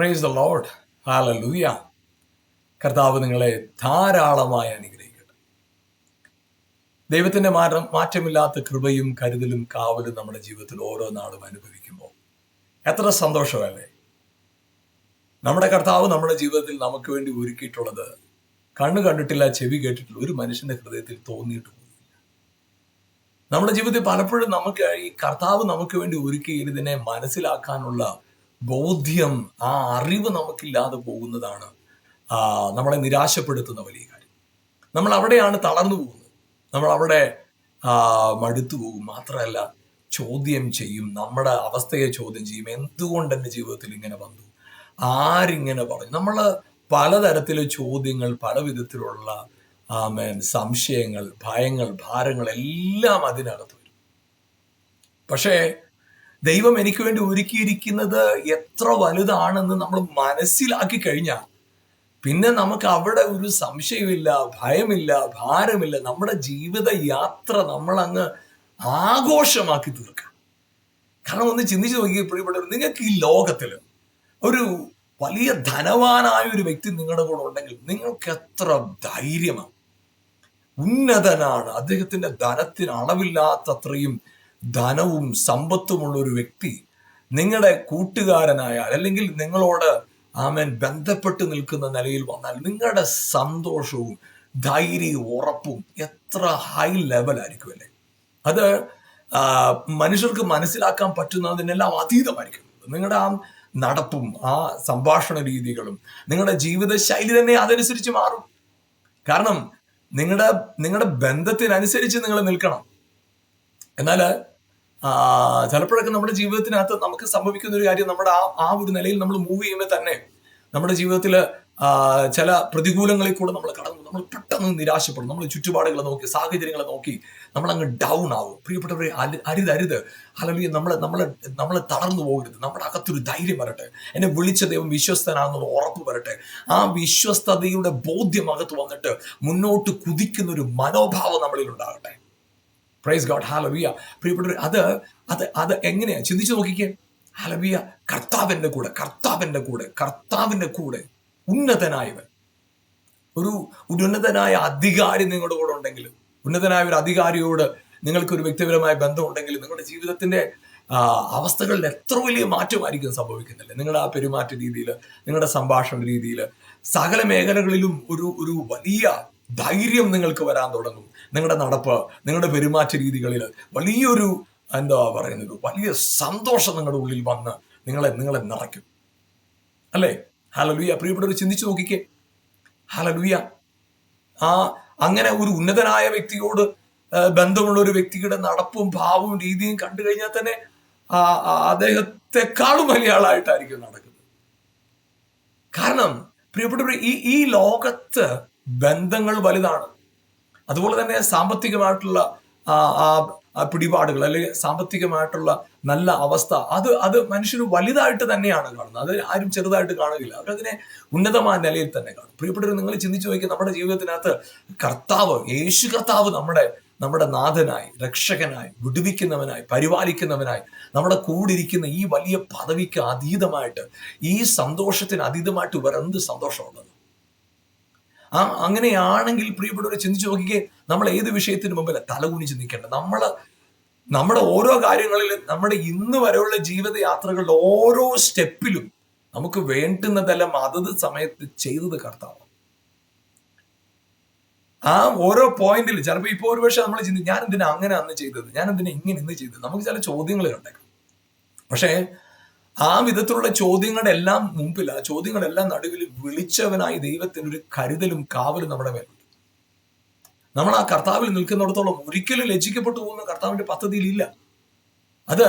Praise the load hallelujah കർത്താവ് നിങ്ങളെ ധാരാളമായി അനുഗ്രഹിക്കട്ടെ. ദൈവത്തിന്റെ മാറ്റം മാറ്റമില്ലാത്ത കൃപയും കരുതലും കാവലും നമ്മുടെ ജീവിതത്തിൽ ഓരോ നാളും അനുഭവിക്കുമ്പോൾ എത്ര സന്തോഷമല്ലേ? നമ്മുടെ കർത്താവ് നമ്മുടെ ജീവിതത്തിൽ നമുക്ക് വേണ്ടി ഒരുക്കിയിട്ടുള്ളത് കണ്ണ് കണ്ടിട്ടില്ല ചെവി കേട്ടിട്ടില്ല ഒരു മനുഷ്യന്റെ ഹൃദയത്തിൽ തോന്നിയിട്ട് പോകുന്നില്ല നമ്മുടെ ജീവിതത്തിൽ പലപ്പോഴും നമുക്ക് ഈ കർത്താവ് നമുക്ക് വേണ്ടി ഒരുക്കി ഇതിനെ മനസ്സിലാക്കാനുള്ള ബോധ്യം ആ അറിവ് നമുക്കില്ലാതെ പോകുന്നതാണ് നമ്മളെ നിരാശപ്പെടുത്തുന്ന വലിയ കാര്യം. നമ്മൾ അവിടെയാണ് തളർന്നു പോകുന്നത്. നമ്മൾ അവിടെ മടുത്തു പോകും. മാത്രമല്ല ചോദ്യം ചെയ്യും. നമ്മുടെ അവസ്ഥയെ ചോദ്യം ചെയ്യും. എന്തുകൊണ്ട് എന്റെ ജീവിതത്തിൽ ഇങ്ങനെ വന്നു? ആരിങ്ങനെ പറഞ്ഞു? നമ്മൾ പലതരത്തിലെ ചോദ്യങ്ങൾ പല വിധത്തിലുള്ള സംശയങ്ങൾ ഭയങ്ങൾ ഭാരങ്ങൾ എല്ലാം അതിനകത്ത് വരും. പക്ഷേ ദൈവം എനിക്ക് വേണ്ടി ഒരുക്കിയിരിക്കുന്നത് എത്ര വലുതാണെന്ന് നമ്മൾ മനസ്സിലാക്കി കഴിഞ്ഞാൽ പിന്നെ നമുക്ക് അവിടെ ഒരു സംശയമില്ല ഭയമില്ല ഭാരമില്ല. നമ്മുടെ ജീവിത യാത്ര നമ്മൾ അങ്ങ് ആഘോഷമാക്കി തീർക്കാം. കാരണം ഒന്ന് ചിന്തിച്ചു നോക്കി പ്രിയപ്പെട്ടവർ നിങ്ങൾക്ക് ഈ ലോകത്തിൽ ഒരു വലിയ ധനവാനായ ഒരു വ്യക്തി നിങ്ങളുടെ കൂടെ ഉണ്ടെങ്കിൽ നിങ്ങൾക്ക് എത്ര ധൈര്യമാണ്. ഉന്നതനാണ്. അദ്ദേഹത്തിന്റെ ധനത്തിന് അളവില്ലാത്തത്രയും ധനവും സമ്പത്തുമുള്ള ഒരു വ്യക്തി നിങ്ങളുടെ കൂട്ടുകാരനായാൽ അല്ലെങ്കിൽ നിങ്ങളോട് ആമേൻ ബന്ധപ്പെട്ട് നിൽക്കുന്ന നിലയിൽ വന്നാൽ നിങ്ങളുടെ സന്തോഷവും ധൈര്യവും ഉറപ്പും എത്ര ഹൈ ലെവൽ ആയിരിക്കും അല്ലേ? അത് മനുഷ്യർക്ക് മനസ്സിലാക്കാൻ പറ്റുന്നതിനെല്ലാം അതീതമായിരിക്കും. നിങ്ങളുടെ ആ നടപ്പും ആ സംഭാഷണ രീതികളും നിങ്ങളുടെ ജീവിത ശൈലി തന്നെ അതനുസരിച്ച് മാറും. കാരണം നിങ്ങളുടെ നിങ്ങളുടെ ബന്ധത്തിനനുസരിച്ച് നിങ്ങൾ നിൽക്കണം. എന്നാൽ ചിലപ്പോഴൊക്കെ നമ്മുടെ ജീവിതത്തിനകത്ത് നമുക്ക് സംഭവിക്കുന്ന ഒരു കാര്യം നമ്മുടെ ആ ആ ഒരു നിലയിൽ നമ്മൾ മൂവ് ചെയ്യുമ്പോൾ തന്നെ നമ്മുടെ ജീവിതത്തിൽ ചില പ്രതികൂലങ്ങളിൽ കൂടെ നമ്മൾ കടന്നു. നമ്മൾ പെട്ടെന്ന് നിരാശപ്പെടും. നമ്മൾ ചുറ്റുപാടുകളെ നോക്കി സാഹചര്യങ്ങളെ നോക്കി നമ്മൾ അങ്ങ് ഡൗൺ ആവും. പ്രിയപ്പെട്ടവരെ അരി- അരുത് അരുത് അല്ലെങ്കിൽ നമ്മൾ നമ്മൾ നമ്മൾ തളർന്നു പോകരുത്. നമ്മുടെ അകത്തൊരു ധൈര്യം വരട്ടെ. എന്നെ വിളിച്ച ദൈവം വിശ്വസ്തനാണെന്നുള്ള ഉറപ്പ് വരട്ടെ. ആ വിശ്വസ്തതയുടെ ബോധ്യം അകത്ത് വന്നിട്ട് മുന്നോട്ട് കുതിക്കുന്ന ഒരു മനോഭാവം നമ്മളിൽ ഉണ്ടാകട്ടെ. പ്രൈസ് ഗോഡ് ഹാലവിയ പ്രിയപ്പെട്ടവർ അത് അത് അത് എങ്ങനെയാണ് ചിന്തിച്ചു നോക്കിക്കേ. ഹാലവിയ കർത്താവിന്റെ കൂടെ കർത്താവിന്റെ കൂടെ കർത്താവിന്റെ കൂടെ ഉന്നതനായവൻ. ഒരു ഉന്നതനായ അധികാരി നിങ്ങളുടെ കൂടെ ഉണ്ടെങ്കിൽ ഉന്നതനായ ഒരു അധികാരിയോട് നിങ്ങൾക്ക് ഒരു വ്യക്തിപരമായ ബന്ധം ഉണ്ടെങ്കിൽ നിങ്ങളുടെ ജീവിതത്തിന്റെ ആ, അവസ്ഥകളിൽ എത്ര വലിയ മാറ്റമായിരിക്കും സംഭവിക്കുന്നില്ല? നിങ്ങളുടെ ആ പെരുമാറ്റ രീതിയിൽ നിങ്ങളുടെ സംഭാഷണ രീതിയിൽ സകല മേഖലകളിലും ഒരു ഒരു വലിയ ധൈര്യം നിങ്ങൾക്ക് വരാൻ തുടങ്ങും. നിങ്ങളുടെ നടപ്പ് നിങ്ങളുടെ പെരുമാറ്റ രീതികളിൽ വലിയൊരു എന്താ പറയുന്നത് വലിയ സന്തോഷം നിങ്ങളുടെ ഉള്ളിൽ വന്ന് നിങ്ങളെ നിങ്ങളെ നിറയ്ക്കും. അല്ലേ? ഹലലുയ പ്രിയപ്പെട്ടവർ ചിന്തിച്ചു നോക്കിക്കേ. ഹലലുയ ആ അങ്ങനെ ഒരു ഉന്നതനായ വ്യക്തിയോട് ബന്ധമുള്ള ഒരു വ്യക്തിയുടെ നടപ്പും ഭാവവും രീതിയും കണ്ടു കഴിഞ്ഞാൽ തന്നെ അദ്ദേഹത്തെക്കാളും വലിയ ആളായിട്ടായിരിക്കും നടക്കുന്നത്. കാരണം പ്രിയപ്പെട്ടവർ ഈ ഈ ലോകത്ത് ബന്ധങ്ങൾ വലുതാണ്. അതുപോലെ തന്നെ സാമ്പത്തികമായിട്ടുള്ള പിടിപാടുകൾ അല്ലെങ്കിൽ സാമ്പത്തികമായിട്ടുള്ള നല്ല അവസ്ഥ അത് അത് മനുഷ്യന് വലുതായിട്ട് തന്നെയാണ് കാണുന്നത്. അത് ആരും ചെറുതായിട്ട് കാണുകയില്ല അവരതിനെ ഉന്നതമായ നിലയിൽ തന്നെ കാണും. പ്രിയപ്പെട്ടവർ നിങ്ങൾ ചിന്തിച്ചു നോക്കിയാൽ നമ്മുടെ ജീവിതത്തിനകത്ത് കർത്താവ് യേശു കർത്താവ് നമ്മുടെ നമ്മുടെ നാഥനായി രക്ഷകനായി വിടുവിക്കുന്നവനായി പരിപാലിക്കുന്നവനായി നമ്മുടെ കൂടിരിക്കുന്ന ഈ വലിയ പദവിക്ക് അതീതമായിട്ട് ഈ സന്തോഷത്തിന് അതീതമായിട്ട് എന്ത് സന്തോഷമുള്ളത്? ആ അങ്ങനെയാണെങ്കിൽ പ്രിയപ്പെട്ടവരെ ചിന്തിച്ചു നോക്കിക്കേ നമ്മൾ ഏത് വിഷയത്തിന് മുമ്പിൽ തലകുനിച്ച് നിൽക്കേണ്ടത്? നമ്മൾ നമ്മുടെ ഓരോ കാര്യങ്ങളിലും നമ്മുടെ ഇന്ന് വരെയുള്ള ജീവിതയാത്രകളുടെ ഓരോ സ്റ്റെപ്പിലും നമുക്ക് വേണ്ടുന്നതെല്ലാം അതത് സമയത്ത് ചെയ്തത് കർത്താവ് ആ ഓരോ പോയിന്റിൽ ചിലപ്പോൾ ഇപ്പോൾ ഒരു പക്ഷേ നമ്മൾ ചിന്തി ഞാൻ എന്തിനാ അങ്ങനെ അന്ന് ചെയ്തത്? ഞാൻ എന്തിനാ ഇങ്ങനെ ഇന്ന് ചെയ്തത്? നമുക്ക് ചില ചോദ്യങ്ങൾ കണ്ടേക്കാം പക്ഷേ ആ വിധത്തിലുള്ള ചോദ്യങ്ങളുടെ എല്ലാം മുമ്പിൽ ആ ചോദ്യങ്ങളെല്ലാം നടുവിൽ വിളിച്ചവനായി ദൈവത്തിന് ഒരു കരുതലും കാവലും നമ്മുടെ മേലുണ്ട്. നമ്മൾ ആ കർത്താവിൽ നിൽക്കുന്നിടത്തോളം ഒരിക്കലും ലജ്ജിക്കപ്പെട്ടു പോകുന്ന കർത്താവിന്റെ പദ്ധതിയിലില്ല. അത്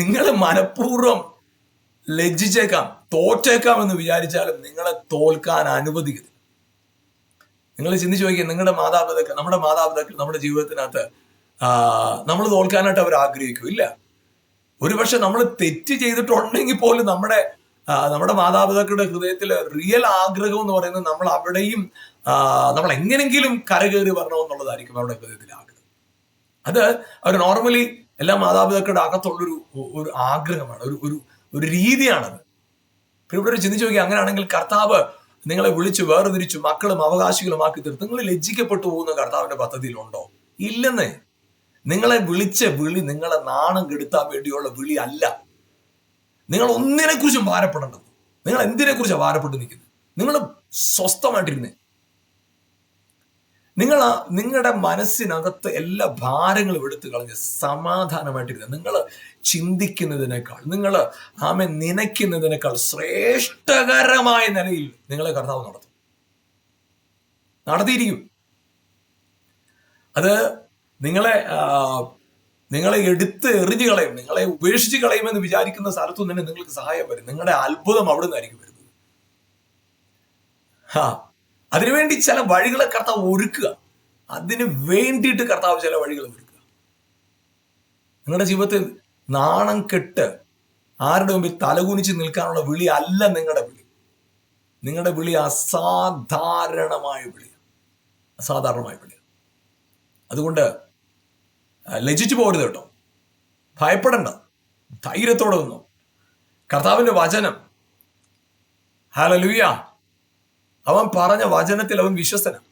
നിങ്ങൾ മനഃപൂർവം ലജ്ജിച്ചേക്കാം തോറ്റേക്കാം എന്ന് വിചാരിച്ചാലും നിങ്ങളെ തോൽക്കാൻ അനുവദിക്കരുത് നിങ്ങൾ ചിന്തിച്ചു നോക്കിയാൽ നിങ്ങളുടെ മാതാപിതാക്കൾ നമ്മുടെ മാതാപിതാക്കൾ നമ്മുടെ ജീവിതത്തിനകത്ത് നമ്മൾ തോൽക്കാനായിട്ട് അവർ ആഗ്രഹിക്കും ഇല്ല ഒരുപക്ഷെ നമ്മൾ തെറ്റ് ചെയ്തിട്ടുണ്ടെങ്കിൽ പോലും നമ്മുടെ നമ്മുടെ മാതാപിതാക്കളുടെ ഹൃദയത്തിൽ റിയൽ ആഗ്രഹം എന്ന് പറയുന്നത് നമ്മൾ അവിടെയും നമ്മൾ എങ്ങനെങ്കിലും കരകയറി വരണമെന്നുള്ളതായിരിക്കും അവരുടെ ഹൃദയത്തിൽ ആഗ്രഹം. അത് അവർ നോർമലി എല്ലാ മാതാപിതാക്കളുടെ അകത്തുള്ളൊരു ഒരു ആഗ്രഹമാണ് ഒരു ഒരു ഒരു രീതിയാണത്. ഇവിടെ ഒരു ചിന്തിച്ചു നോക്കി അങ്ങനെയാണെങ്കിൽ കർത്താവ് നിങ്ങളെ വിളിച്ച് വേർതിരിച്ചു മക്കളും അവകാശികളുമാക്കി തീർത്ത് നിങ്ങൾ ലജ്ജിക്കപ്പെട്ടു പോകുന്ന കർത്താവിന്റെ പദ്ധതിയിലുണ്ടോ? ഇല്ലെന്നേ. നിങ്ങളെ വിളിച്ച വിളി നിങ്ങളെ നാണം കെടുത്താൻ വേണ്ടിയുള്ള വിളി അല്ല. നിങ്ങൾ ഒന്നിനെ കുറിച്ചും ഭാരപ്പെടേണ്ടത്. നിങ്ങൾ എന്തിനെ കുറിച്ചാണ് ഭാരപ്പെട്ട് നിൽക്കുന്നത്? നിങ്ങൾ സ്വസ്ഥമായിട്ടിരുന്നേ. നിങ്ങൾ നിങ്ങളുടെ മനസ്സിനകത്ത് എല്ലാ ഭാരങ്ങളും എടുത്തു കളഞ്ഞ് സമാധാനമായിട്ടിരുന്ന്. നിങ്ങൾ ചിന്തിക്കുന്നതിനേക്കാൾ നിങ്ങൾ ആമെ നനയ്ക്കുന്നതിനേക്കാൾ ശ്രേഷ്ഠകരമായ നിലയിൽ നിങ്ങളെ കർത്താവ് നടത്തും. നടത്തിയിരിക്കും. അത് നിങ്ങളെ നിങ്ങളെ എടുത്ത് എറിഞ്ഞു കളയും നിങ്ങളെ ഉപേക്ഷിച്ച് കളയുമെന്ന് വിചാരിക്കുന്ന സ്ഥലത്തു തന്നെ നിങ്ങൾക്ക് സഹായം വരും. നിങ്ങളുടെ അത്ഭുതം അവിടെ നിന്നായിരിക്കും വരുന്നത്. ആ അതിനുവേണ്ടി ചില വഴികളെ കർത്താവ് ഒരുക്കുക. അതിന് വേണ്ടിയിട്ട് കർത്താവ് ചില വഴികൾ ഒരുക്കുക. നിങ്ങളുടെ ജീവിതത്തിൽ നാണം കെട്ട് ആരുടെ മുമ്പിൽ തലകുനിച്ച് നിൽക്കാനുള്ള വിളി അല്ല നിങ്ങളുടെ വിളി. നിങ്ങളുടെ വിളി അസാധാരണമായ വിളിയാണ്. അസാധാരണമായ വിളിയാണ്. അതുകൊണ്ട് ആ, ലജ്ജിച്ചു പോകരുത് കേട്ടോ. ഭയപ്പെടണ്ട. ധൈര്യത്തോടെ നിന്നു. കർത്താവിന്റെ വചനം. ഹാലലുയ്യ അവൻ പറഞ്ഞ വചനത്തിൽ അവൻ വിശ്വസ്തനാണ്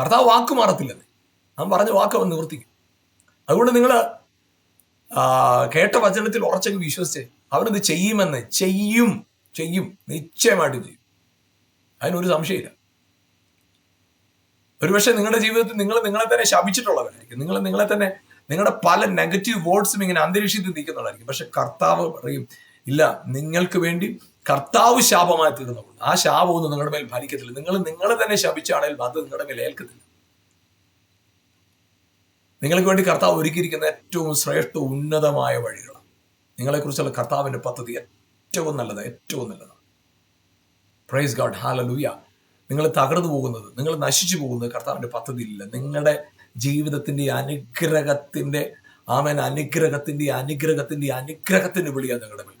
കർത്താവ് വാക്ക് മാറത്തില്ലെന്ന്. അവൻ പറഞ്ഞ വാക്ക് അവൻ നിവർത്തിക്കും. അതുകൊണ്ട് നിങ്ങൾ കേട്ട വചനത്തിൽ ഉറച്ചങ്ങ് വിശ്വസിച്ച് അവനത് ചെയ്യുമെന്ന് ചെയ്യും ചെയ്യും. നിശ്ചയമായിട്ടും ചെയ്യും. അതിനൊരു സംശയമില്ല. ഒരുപക്ഷെ നിങ്ങളുടെ ജീവിതത്തിൽ നിങ്ങൾ നിങ്ങളെ തന്നെ ശപിച്ചിട്ടുള്ളവരായിരിക്കും. നിങ്ങൾ നിങ്ങളെ തന്നെ നിങ്ങളുടെ പല നെഗറ്റീവ് വേർഡ്സും ഇങ്ങനെ അന്തരീക്ഷത്തിൽ നീക്കുന്നുള്ളതായിരിക്കും പക്ഷെ കർത്താവ് പറയും ഇല്ല നിങ്ങൾക്ക് വേണ്ടി കർത്താവ് ശാപമായി തീർന്നുകൊണ്ട് ആ ശാപമൊന്നും നിങ്ങളുടെ മേൽ ഭരിക്കത്തില്ല. നിങ്ങൾ നിങ്ങളെ തന്നെ ശപിച്ചാണെങ്കിൽ അത് നിങ്ങളുടെ മേൽ ഏൽക്കത്തില്ല. നിങ്ങൾക്ക് വേണ്ടി കർത്താവ് ഒരുക്കിയിരിക്കുന്ന ഏറ്റവും ശ്രേഷ്ഠ ഉന്നതമായ വഴികളാണ്. നിങ്ങളെക്കുറിച്ചുള്ള കർത്താവിന്റെ പദ്ധതി ഏറ്റവും നല്ലത് ഏറ്റവും നല്ലതാണ്. പ്രൈസ് ഗാഡ് ഹാലലൂയ നിങ്ങൾ തകർന്നു പോകുന്നത് നിങ്ങൾ നശിച്ചു പോകുന്നത് കർത്താവിന്റെ പദ്ധതിയില്ല നിങ്ങളുടെ ജീവിതത്തിന്റെ അനുഗ്രഹത്തിന്റെ ആമൻ അനുഗ്രഹത്തിന്റെ അനുഗ്രഹത്തിന്റെ അനുഗ്രഹത്തിന്റെ വിളിയാണ് നിങ്ങളുടെ മേൽ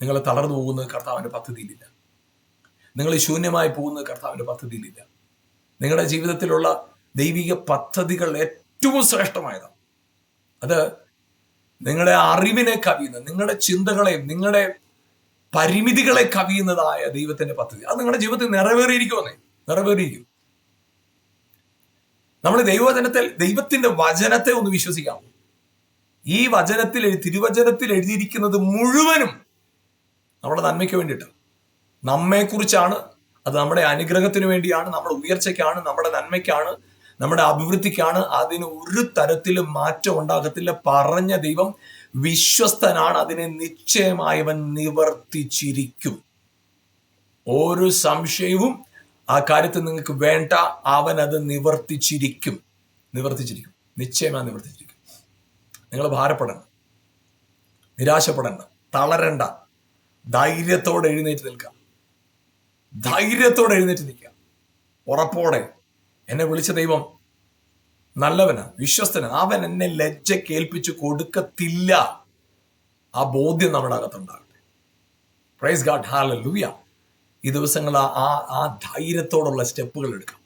നിങ്ങൾ തളർന്നു പോകുന്നത് കർത്താവിന്റെ പദ്ധതിയിലില്ല. നിങ്ങൾ ശൂന്യമായി പോകുന്നത് കർത്താവിന്റെ പദ്ധതിയിലില്ല. നിങ്ങളുടെ ജീവിതത്തിലുള്ള ദൈവിക പദ്ധതികൾ ഏറ്റവും ശ്രേഷ്ഠമായതാണ്. അത് നിങ്ങളുടെ അറിവിനെ കവിയുന്ന നിങ്ങളുടെ ചിന്തകളെയും നിങ്ങളുടെ പരിമിതികളെ കവിയുന്നതായ ദൈവത്തിന്റെ പദ്ധതി. അത് നിങ്ങളുടെ ജീവിതത്തിൽ നിറവേറിയിരിക്കുമെന്നേ. നിറവേറിയിരിക്കും. നമ്മൾ ദൈവവചനത്തിൽ ദൈവത്തിന്റെ വചനത്തെ ഒന്ന് വിശ്വസിക്കാം. ഈ വചനത്തിൽ തിരുവചനത്തിൽ എഴുതിയിരിക്കുന്നത് മുഴുവനും നമ്മുടെ നന്മയ്ക്ക് വേണ്ടിയിട്ട്. നമ്മെക്കുറിച്ചാണ് അത് നമ്മുടെ അനുഗ്രഹത്തിന് വേണ്ടിയാണ് നമ്മുടെ ഉയർച്ചയ്ക്കാണ് നമ്മുടെ നന്മയ്ക്കാണ് നമ്മുടെ അഭിവൃദ്ധിക്കാണ് അതിന് ഒരു തരത്തിലും മാറ്റം ഉണ്ടാകത്തില്ല പറഞ്ഞ ദൈവം വിശ്വസ്തനാണ്. അതിനെ നിശ്ചയമായവൻ നിവർത്തിച്ചിരിക്കും. ഒരു സംശയവും ആ കാര്യത്തിൽ നിങ്ങൾക്ക് വേണ്ട. അവൻ അത് നിവർത്തിച്ചിരിക്കും. നിവർത്തിച്ചിരിക്കും. നിശ്ചയമായി നിവർത്തിച്ചിരിക്കും. നിങ്ങൾ ഭാരപ്പെടണ്ട. നിരാശപ്പെടണ്ട. തളരണ്ട. ധൈര്യത്തോടെ എഴുന്നേറ്റ് നിൽക്കാം ധൈര്യത്തോടെ എഴുന്നേറ്റ് നിൽക്കുക. ഉറപ്പോടെ. എന്നെ വിളിച്ച ദൈവം നല്ലവനാ വിശ്വസ്തന്. അവൻ എന്നെ ലജ്ജ കേൾപ്പിച്ച് കൊടുക്കത്തില്ല. ആ ബോധ്യം നമ്മുടെ അകത്തുണ്ടാകട്ടെ. പ്രൈസ് ഗാഡ് ഹാല ലൂയ ഈ ദിവസങ്ങൾ ആ ആ- ധൈര്യത്തോടുള്ള സ്റ്റെപ്പുകൾ എടുക്കാം.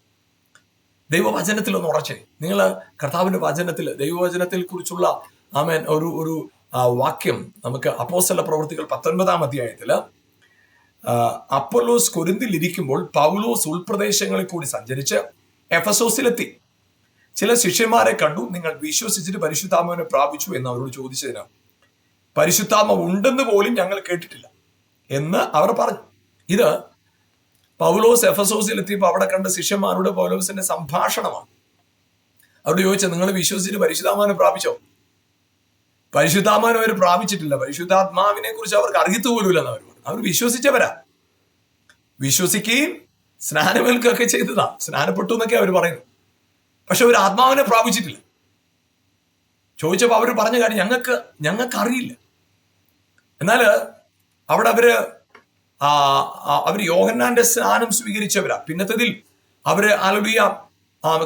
ദൈവവചനത്തിൽ ഒന്ന് ഉറച്ചേ. നിങ്ങൾ കർത്താവിന്റെ വചനത്തിൽ ദൈവവചനത്തിൽ കുറിച്ചുള്ള ആമേൻ ഒരു ഒരു വാക്യം നമുക്ക് അപ്പോസ്തല പ്രവൃത്തികൾ പത്തൊൻപതാം അധ്യായത്തിൽ അപ്പോലോസ് ഇരിക്കുമ്പോൾ പൗലോസ് ഉൾപ്രദേശങ്ങളിൽ കൂടി സഞ്ചരിച്ച് എഫസോസിലെത്തി. ചില ശിഷ്യന്മാരെ കണ്ടു. നിങ്ങൾ വിശ്വസിച്ചിട്ട് പരിശുദ്ധാത്മാവിനെ പ്രാപിച്ചു എന്ന് അവരോട് ചോദിച്ചതിന്. പരിശുദ്ധാമ ഉണ്ടെന്ന് പോലും ഞങ്ങൾ കേട്ടിട്ടില്ല എന്ന് അവർ പറഞ്ഞു. ഇത് പൗലോസ് എഫസോസിൽ എത്തിയപ്പോൾ അവിടെ കണ്ട ശിഷ്യന്മാരോട് പൗലോസിന്റെ സംഭാഷണമാണ്. അവരോട് ചോദിച്ചത് നിങ്ങൾ വിശ്വസിച്ചിട്ട് പരിശുദ്ധാത്മാവിനെ പ്രാപിച്ചോ? പരിശുദ്ധാത്മാവിനെ അവർ പ്രാപിച്ചിട്ടില്ല. പരിശുദ്ധാത്മാവിനെ കുറിച്ച് അവർക്ക് അറിയത്തു പോലുമില്ലെന്ന് അവർ പറഞ്ഞു. അവർ വിശ്വസിച്ചവരാ. വിശ്വസിക്കുകയും സ്നാനമേൽക്കുകയൊക്കെ ചെയ്തതാ. സ്നാനപ്പെട്ടു എന്നൊക്കെ അവർ പറയുന്നു. പക്ഷെ ഒരു ആത്മാവിനെ പ്രാപിച്ചിട്ടില്ല. ചോദിച്ചപ്പോൾ അവർ പറഞ്ഞ കാര്യം ഞങ്ങൾക്ക് ഞങ്ങൾക്ക് അറിയില്ല. എന്നാൽ അവിടെ അവർ ആ- യോഹന്നാന്റെ സ്നാനം സ്വീകരിച്ചവരാ. പിന്നത്തതിൽ അവർ ആലുലിയ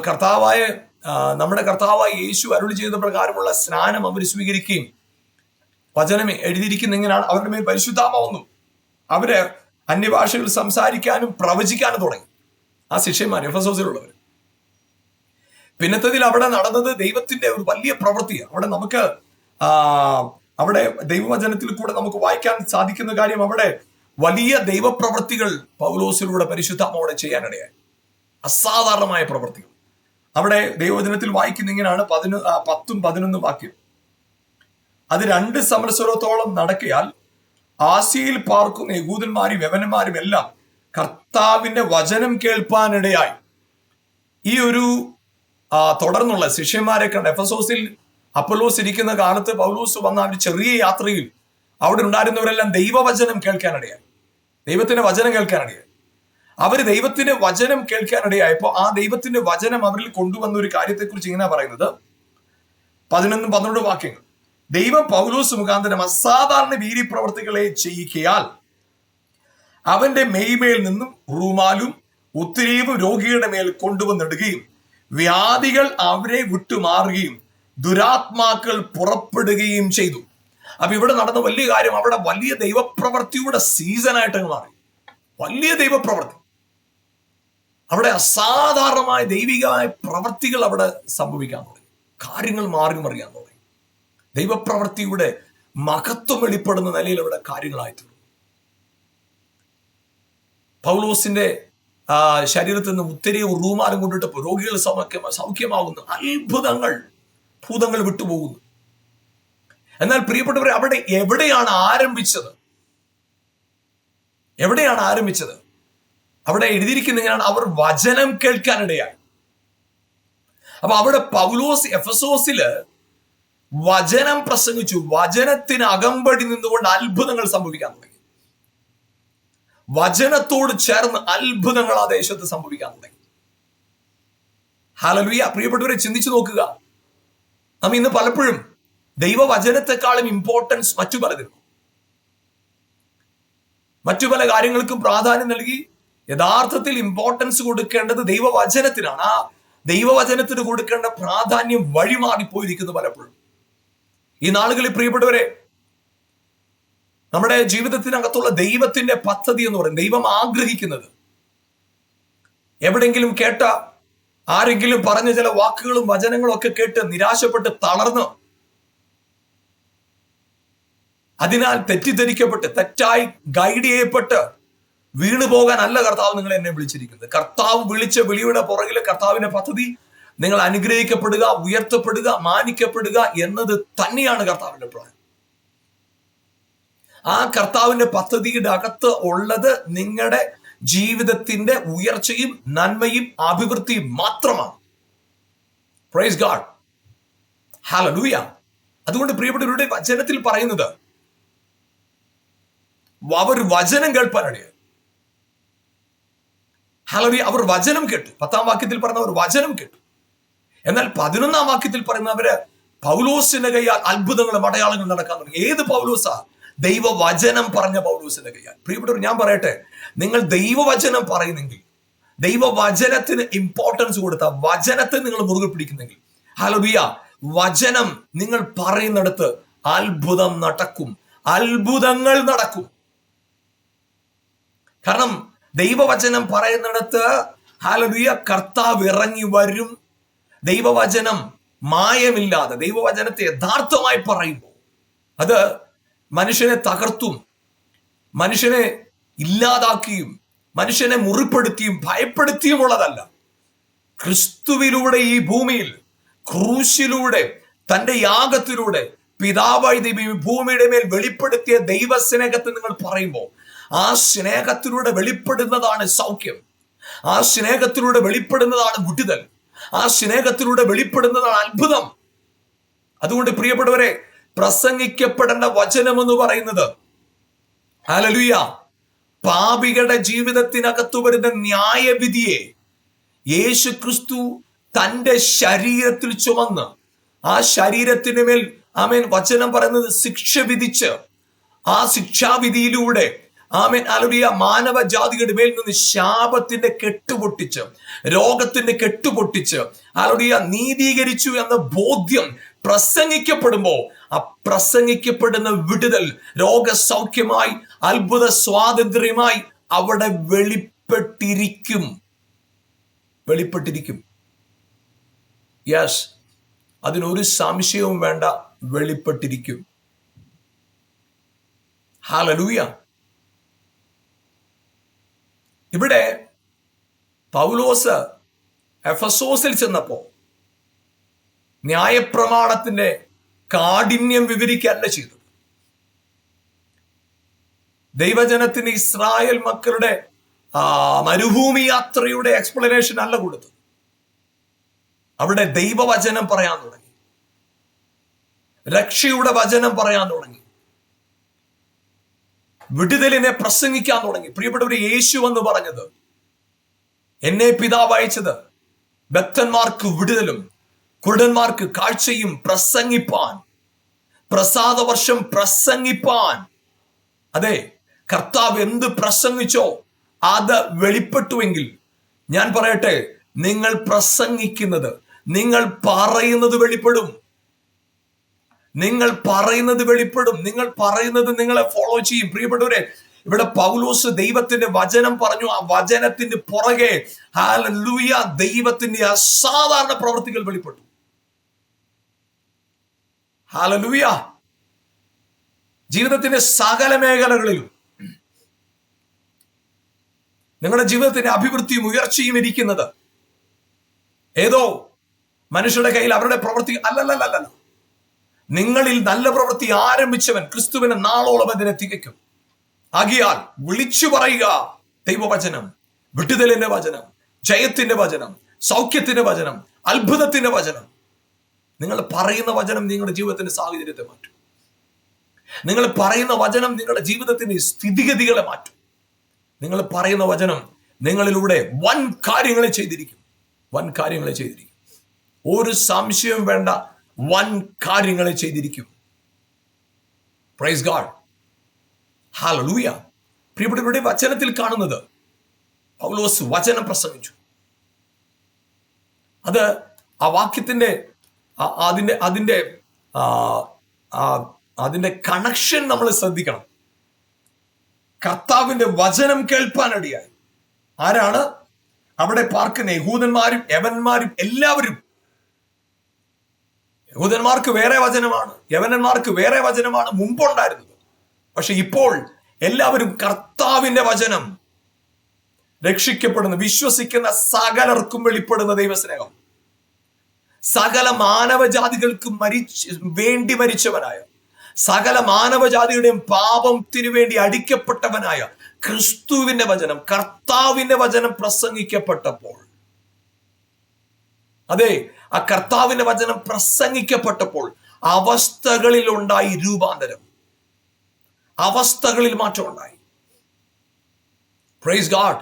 കർത്താവായ നമ്മുടെ കർത്താവായ യേശു അരുളി ചെയ്ത പ്രകാരമുള്ള സ്നാനം അവർ സ്വീകരിക്കുകയും വചനം എഴുതിയിരിക്കുന്ന എങ്ങനെയാണ് അവരുടെ മേൽ പരിശുദ്ധാമ വന്നു അവർ അന്യഭാഷകൾ സംസാരിക്കാനും പ്രവചിക്കാനും തുടങ്ങി. ആ ശിഷ്യന്മാർ എഫസോസിലുള്ളവർ പിന്നത്തതിൽ അവിടെ നടന്നത് ദൈവത്തിന്റെ ഒരു വലിയ പ്രവൃത്തിയാണ്. അവിടെ നമുക്ക് അവിടെ ദൈവവചനത്തിൽ കൂടെ നമുക്ക് വായിക്കാൻ സാധിക്കുന്ന കാര്യം അവിടെ വലിയ ദൈവപ്രവൃത്തികൾ പൗലോസിലൂടെ പരിശുദ്ധാത്മാവോടെ ചെയ്യാനിടയായി. അസാധാരണമായ പ്രവൃത്തികൾ. അവിടെ ദൈവവചനത്തിൽ വായിക്കുന്ന ഇങ്ങനെയാണ് പതിനൊ പത്തും പതിനൊന്നും വാക്യം. അത് രണ്ട് സമരസ്വരത്തോളം നടക്കിയാൽ ആസിയയിൽ പാർക്കുന്ന യഹൂദന്മാരും യവനന്മാരും എല്ലാം കർത്താവിന്റെ വചനം കേൾപ്പാനിടയായി. ഈ ഒരു തുടർന്നുള്ള ശിഷ്യന്മാരെ കണ്ട് എഫസോസിൽ അപ്പലോസ് ഇരിക്കുന്ന കാലത്ത് പൗലോസ് വന്ന ഒരു ചെറിയ യാത്രയിൽ അവിടെ ഉണ്ടായിരുന്നവരെല്ലാം ദൈവവചനം കേൾക്കാനിടയായി. ദൈവത്തിന്റെ വചനം കേൾക്കാനിടയായി. അവർ ദൈവത്തിന്റെ വചനം കേൾക്കാനിടയായപ്പോ ആ ദൈവത്തിന്റെ വചനം അവരിൽ കൊണ്ടുവന്ന ഒരു കാര്യത്തെക്കുറിച്ച് ഇങ്ങനെ പറയുന്നത്. പതിനൊന്നും പന്ത്രണ്ട് വാക്യങ്ങൾ. ദൈവം പൗലോസ് മുഖാന്തരം അസാധാരണ വീര്യപ്രവർത്തികളെ ചെയ്യിക്കയാൽ അവന്റെ മെയ്മേൽ നിന്നും റൂമാലും ഉത്തിരീവും രോഗിയുടെ മേൽ കൊണ്ടുവന്നിടുകയും വ്യാധികൾ അവരെ വിട്ടുമാറുകയും ദുരാത്മാക്കൾ പുറപ്പെടുകയും ചെയ്തു. അപ്പൊ ഇവിടെ നടന്ന വലിയ കാര്യം അവിടെ വലിയ ദൈവപ്രവൃത്തിയുടെ സീസണായിട്ട് മാറി. വലിയ ദൈവപ്രവൃത്തി അവിടെ അസാധാരണമായ ദൈവികമായ പ്രവൃത്തികൾ അവിടെ സംഭവിക്കാൻ തുടങ്ങി. കാര്യങ്ങൾ മാറി മറിയാൻ തുടങ്ങി. ദൈവപ്രവൃത്തിയുടെ മഹത്വം വെളിപ്പെടുന്ന നിലയിൽ അവിടെ കാര്യങ്ങളായി തീർന്നു. പൗലോസിന്റെ ശരീരത്തിൽ നിന്ന് ഉത്തരയും റൂമാലും കൊണ്ടിട്ട് രോഗികൾ സൗഖ്യ സൗഖ്യമാകുന്നു. അത്ഭുതങ്ങൾ ഭൂതങ്ങൾ വിട്ടുപോകുന്നു. എന്നാൽ പ്രിയപ്പെട്ടവരെ അവിടെ എവിടെയാണ് ആരംഭിച്ചത്? എവിടെയാണ് ആരംഭിച്ചത്? അവിടെ എഴുതിയിരിക്കുന്നതിനാണ് അവർ വചനം കേൾക്കാനിടയായി അപ്പൊ അവിടെ പൗലോസ് എഫസോസിൽ വചനം പ്രസംഗിച്ചു. വചനത്തിന് അകമ്പടി നിന്നുകൊണ്ട് അത്ഭുതങ്ങൾ സംഭവിക്കാൻ തുടങ്ങി. വചനത്തോട് ചേർന്ന് അത്ഭുതങ്ങൾ ആ ദേശത്ത് സംഭവിക്കാൻ തുടങ്ങി. ഹാലലുയ പ്രിയപ്പെട്ടവരെ ചിന്തിച്ചു നോക്കുക. നാം ഇന്ന് പലപ്പോഴും ദൈവവചനത്തെക്കാളും ഇമ്പോർട്ടൻസ് മറ്റു പലതിനും. മറ്റു പല കാര്യങ്ങൾക്കും പ്രാധാന്യം നൽകി യഥാർത്ഥത്തിൽ ഇമ്പോർട്ടൻസ് കൊടുക്കേണ്ടത് ദൈവവചനത്തിനാണ്. ആ ദൈവവചനത്തിന് കൊടുക്കേണ്ട പ്രാധാന്യം വഴിമാറിപ്പോയിരിക്കുന്നു പലപ്പോഴും. ഈ നാളുകളിൽ പ്രിയപ്പെട്ടവരെ നമ്മുടെ ജീവിതത്തിനകത്തുള്ള ദൈവത്തിന്റെ പദ്ധതി എന്ന് പറയും ദൈവം ആഗ്രഹിക്കുന്നത്. എവിടെങ്കിലും കേട്ട ആരെങ്കിലും പറഞ്ഞ ചില വാക്കുകളും വചനങ്ങളും ഒക്കെ കേട്ട് നിരാശപ്പെട്ട് തളർന്ന് അതിനാൽ തെറ്റിദ്ധരിക്കപ്പെട്ട് തെറ്റായി ഗൈഡ് ചെയ്യപ്പെട്ട് വീണു അല്ല കർത്താവ് നിങ്ങൾ എന്നെ വിളിച്ചിരിക്കുന്നത്. കർത്താവ് വിളിച്ച വിളിയുടെ പുറകിലെ കർത്താവിന്റെ പദ്ധതി നിങ്ങൾ അനുഗ്രഹിക്കപ്പെടുക ഉയർത്തപ്പെടുക മാനിക്കപ്പെടുക എന്നത് തന്നെയാണ് കർത്താവിന്റെ പ്ലാൻ ആ കർത്താവിന്റെ പദ്ധതിയുടെ അകത്ത് ഉള്ളത് നിങ്ങളുടെ ജീവിതത്തിന്റെ ഉയർച്ചയും നന്മയും അഭിവൃദ്ധിയും മാത്രമാണ്. പ്രൈസ് ഗാഡ് ഹലോ ലൂയ അതുകൊണ്ട് പ്രിയപ്പെട്ടവരുടെ വചനത്തിൽ പറയുന്നത് അവർ വചനം കേൾപ്പാനിടയായി ഹലോ അവർ വചനം കേട്ടു. പത്താം വാക്യത്തിൽ പറഞ്ഞ അവർ വചനം കേട്ടു. എന്നാൽ പതിനൊന്നാം വാക്യത്തിൽ പറയുന്നവര് പൗലോസിന്റെ കൈയാൽ അത്ഭുതങ്ങളും അടയാളങ്ങളും നടക്കാൻ തുടങ്ങി. ഏത് പൗലോസാ? ദൈവവചനം പറഞ്ഞ പൗലൂസിന്റെ കൈയാൽ പ്രിയപ്പെട്ടവർ ഞാൻ പറയട്ടെ നിങ്ങൾ ദൈവവചനം പറയുന്നെങ്കിൽ ദൈവവചനത്തിന് ഇമ്പോർട്ടൻസ് കൊടുത്ത വചനത്തെ നിങ്ങൾ മുറുകെ പിടിക്കുന്നെങ്കിൽ ഹലോബിയ വചനം നിങ്ങൾ പറയുന്നിടത്ത് അത്ഭുതം നടക്കും അത്ഭുതങ്ങൾ നടക്കും. കാരണം ദൈവവചനം പറയുന്നിടത്ത് ഹലോബിയ കർത്താവ് ഇറങ്ങി വരും. ദൈവവചനം മായമില്ലാതെ ദൈവവചനത്തെ യഥാർത്ഥമായി പറയുമ്പോൾ അത് മനുഷ്യനെ തകർത്തും മനുഷ്യനെ ഇല്ലാതാക്കിയും മനുഷ്യനെ മുറിപ്പെടുത്തിയും ഭയപ്പെടുത്തിയുമുള്ളതല്ല ക്രിസ്തുവിലൂടെ ഈ ഭൂമിയിൽ ക്രൂശിലൂടെ തന്റെ യാഗത്തിലൂടെ പിതാവായി ദൈവം ഭൂമിയുടെ മേൽ വെളിപ്പെടുത്തിയ ദൈവ സ്നേഹത്തെ നിങ്ങൾ പറയുമ്പോൾ ആ സ്നേഹത്തിലൂടെ വെളിപ്പെടുന്നതാണ് സൗഖ്യം. ആ സ്നേഹത്തിലൂടെ വെളിപ്പെടുന്നതാണ് വിടുതൽ ആ സ്നേഹത്തിലൂടെ വെളിപ്പെടുന്നതാണ് അത്ഭുതം. അതുകൊണ്ട് പ്രിയപ്പെട്ടവരെ പ്രസംഗിക്കപ്പെടേണ്ട വചനം എന്ന് പറയുന്നത്. അലലുയ പാപികളുടെ ജീവിതത്തിനകത്തു വരുന്ന ന്യായവിധിയെ യേശു ക്രിസ്തു തന്റെ ശരീരത്തിൽ ചുമന്ന് ആ ശരീരത്തിന് മേൽ ആമേൻ വചനം പറയുന്നത് ശിക്ഷ വിധിച്ച് ആ ശിക്ഷാവിധിയിലൂടെ ആമേൻ അലുറിയ മാനവ ജാതികളുടെ മേൽ നിന്ന് ശാപത്തിന്റെ കെട്ടുപൊട്ടിച്ച് രോഗത്തിന്റെ കെട്ടുപൊട്ടിച്ച് അലുറിയ നീതീകരിച്ചു എന്ന ബോധ്യം പ്രസംഗിക്കപ്പെടുമ്പോ ആ പ്രസംഗിക്കപ്പെടുന്ന വിടുതൽ രോഗസൗഖ്യമായി അത്ഭുത സ്വാതന്ത്ര്യമായി അവിടെ വെളിപ്പെട്ടിരിക്കും. വെളിപ്പെട്ടിരിക്കും. യെസ് അതിനൊരു സംശയവും വേണ്ട. വെളിപ്പെട്ടിരിക്കും. ഹാലലൂയ ഇവിടെ പൗലോസ് എഫസോസിൽ ചെന്നപ്പോ ന്യായപ്രമാണത്തിന്റെ കാഠിന്യം വിവരിക്കുകയല്ല ചെയ്തത്. ദൈവജനത്തിന് ഇസ്രായേൽ മക്കളുടെ മരുഭൂമി യാത്രയുടെ എക്സ്പ്ലനേഷൻ അല്ല കൊടുത്തത്. അവിടെ ദൈവവചനം പറയാൻ തുടങ്ങി. രക്ഷയുടെ വചനം പറയാൻ തുടങ്ങി. വിടുതലിനെ പ്രസംഗിക്കാൻ തുടങ്ങി. പ്രിയപ്പെട്ടവര് യേശു എന്ന് പറഞ്ഞത് എന്നെ പിതാവ് അയച്ചത് ഭക്തന്മാർക്ക് വിടുതലും കുരുടന്മാർക്ക് കാഴ്ചയും പ്രസംഗിപ്പാൻ. പ്രസാദ വർഷം പ്രസംഗിപ്പാൻ. അതെ കർത്താവ് എന്ത് പ്രസംഗിച്ചോ അത് വെളിപ്പെട്ടുവെങ്കിൽ ഞാൻ പറയട്ടെ നിങ്ങൾ പ്രസംഗിക്കുന്നത് നിങ്ങൾ പറയുന്നത് വെളിപ്പെടും. നിങ്ങൾ പറയുന്നത് വെളിപ്പെടും. നിങ്ങൾ പറയുന്നത് നിങ്ങളെ ഫോളോ ചെയ്യും. പ്രിയപ്പെട്ടവരെ ഇവിടെ പൗലോസ് ദൈവത്തിന്റെ വചനം പറഞ്ഞു. ആ വചനത്തിന്റെ പുറകെ ഹാലൂയ ദൈവത്തിന്റെ അസാധാരണ പ്രവൃത്തികൾ വെളിപ്പെട്ടു. ഹാലലൂയ. ജീവിതത്തിന്റെ സകല മേഖലകളിലും നിങ്ങളുടെ ജീവിതത്തിന്റെ അഭിവൃദ്ധിയും ഉയർച്ചയും ഇരിക്കുന്നത് ഏതോ മനുഷ്യരുടെ കയ്യിൽ അവരുടെ പ്രവൃത്തി അല്ലല്ലല്ലല്ല. നിങ്ങളിൽ നല്ല പ്രവൃത്തി ആരംഭിച്ചവൻ ക്രിസ്തുവിനെ നാളോളം അതിനെ തികയ്ക്കും. ആകിയാൽ വിളിച്ചു പറയുക ദൈവവചനം വിട്ടുതലിന്റെ വചനം ജയത്തിന്റെ വചനം സൗഖ്യത്തിന്റെ വചനം അത്ഭുതത്തിന്റെ വചനം നിങ്ങൾ പറയുന്ന വചനം നിങ്ങളുടെ ജീവിതത്തിന്റെ സാഹചര്യത്തെ മാറ്റും. നിങ്ങൾ പറയുന്ന വചനം നിങ്ങളുടെ ജീവിതത്തിന്റെ സ്ഥിതിഗതികളെ മാറ്റും. നിങ്ങൾ പറയുന്ന വചനം നിങ്ങളിലൂടെ വൻ കാര്യങ്ങളെ ചെയ്തിരിക്കും. വൻ കാര്യങ്ങളെ ചെയ്തിരിക്കും. ഒരു സംശയവും വേണ്ട വൻ കാര്യങ്ങളെ ചെയ്തിരിക്കും. പ്രൈസ് ഗാഡ് ഹാലൂയ പ്രിയപ്പെട്ടവരുടെ വചനത്തിൽ കാണുന്നത് പൗലോസ് വചനം പ്രസംഗിച്ചു. അത് ആ വാക്യത്തിന്റെ അതിന്റെ അതിന്റെ അതിന്റെ കണക്ഷൻ നമ്മൾ ശ്രദ്ധിക്കണം. കർത്താവിന്റെ വചനം കേൾപ്പാനടിയായി. ആരാണ്? അവിടെ പാർക്കുന്ന യഹൂദന്മാരും യവന്മാരും എല്ലാവരും. യഹൂദന്മാർക്ക് വേറെ വചനമാണ് യവനന്മാർക്ക് വേറെ വചനമാണ് മുമ്പുണ്ടായിരുന്നത്. പക്ഷെ ഇപ്പോൾ എല്ലാവരും കർത്താവിന്റെ വചനം രക്ഷിക്കപ്പെടുന്ന വിശ്വസിക്കുന്ന സകലർക്കും വെളിപ്പെടുന്ന ദൈവസ്നേഹം. സകല മാനവജാതികൾക്കും മരിച്ച് വേണ്ടി മരിച്ചവനായ സകല മാനവജാതിയുടെയും പാപത്തിനു വേണ്ടി അടിക്കപ്പെട്ടവനായ ക്രിസ്തുവിന്റെ വചനം കർത്താവിന്റെ വചനം പ്രസംഗിക്കപ്പെട്ടപ്പോൾ. അതെ ആ കർത്താവിന്റെ വചനം പ്രസംഗിക്കപ്പെട്ടപ്പോൾ അവസ്ഥകളിൽ ഉണ്ടായി രൂപാന്തരം. അവസ്ഥകളിൽ മാറ്റം ഉണ്ടായി. പ്രൈസ് ഗാഡ്